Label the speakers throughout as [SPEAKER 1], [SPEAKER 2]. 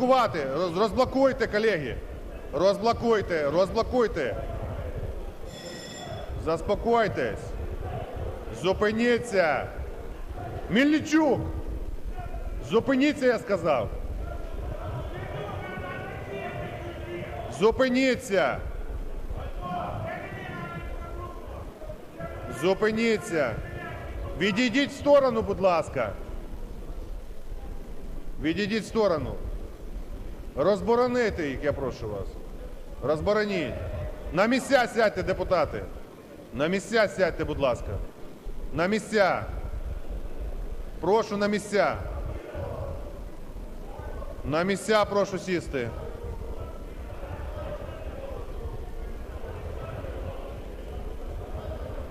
[SPEAKER 1] розблокувати. Розблокуйте, колеги. Розблокуйте, розблокуйте. Заспокойтесь. Зупиніться. Мільничук. Зупиніться, я сказав. Зупиніться. Зупиніться. Відійдіть в сторону, будь ласка. Відійдіть в сторону. Розборонити їх, я прошу вас. Розбороніть. На місця сядьте, депутати. На місця сядьте, будь ласка. На місця. Прошу на місця. На місця прошу сісти.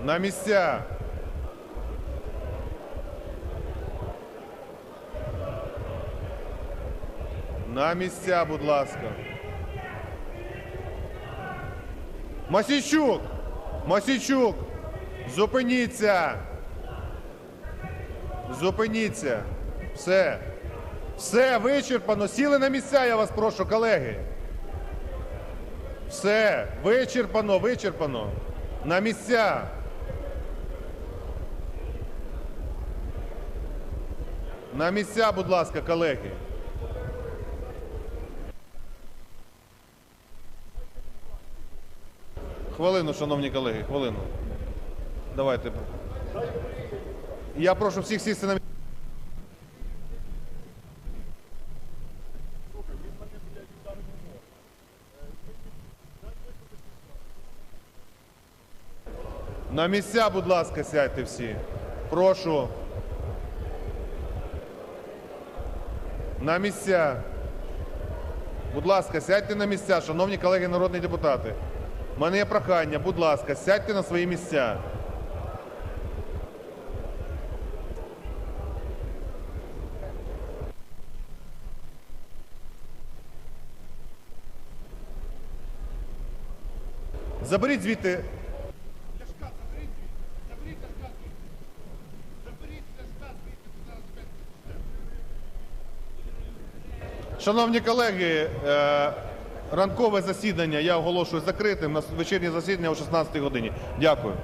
[SPEAKER 1] На місця. На місця, будь ласка. Масійчук! Масійчук! Зупиніться! Зупиніться! Все. Все, вичерпано. Сіли на місця, я вас прошу, колеги. Все, вичерпано, вичерпано. На місця. На місця, будь ласка, колеги. Хвилину, шановні колеги, хвилину. Давайте. Я прошу всіх сісти на місця. На місця, будь ласка, сядьте всі. Прошу. На місця. Будь ласка, сядьте на місця, шановні колеги народні депутати. У мене є прохання, будь ласка, сядьте на свої місця. Заберіть звідти.
[SPEAKER 2] Ляшка, заберіть звідти. Заберіть Ляшка звідти. Заберіть Ляшка звідти,
[SPEAKER 1] Шановні колеги, е, ранкове засідання я оголошую закритим. На вечірнє засідання о 16 годині. Дякую.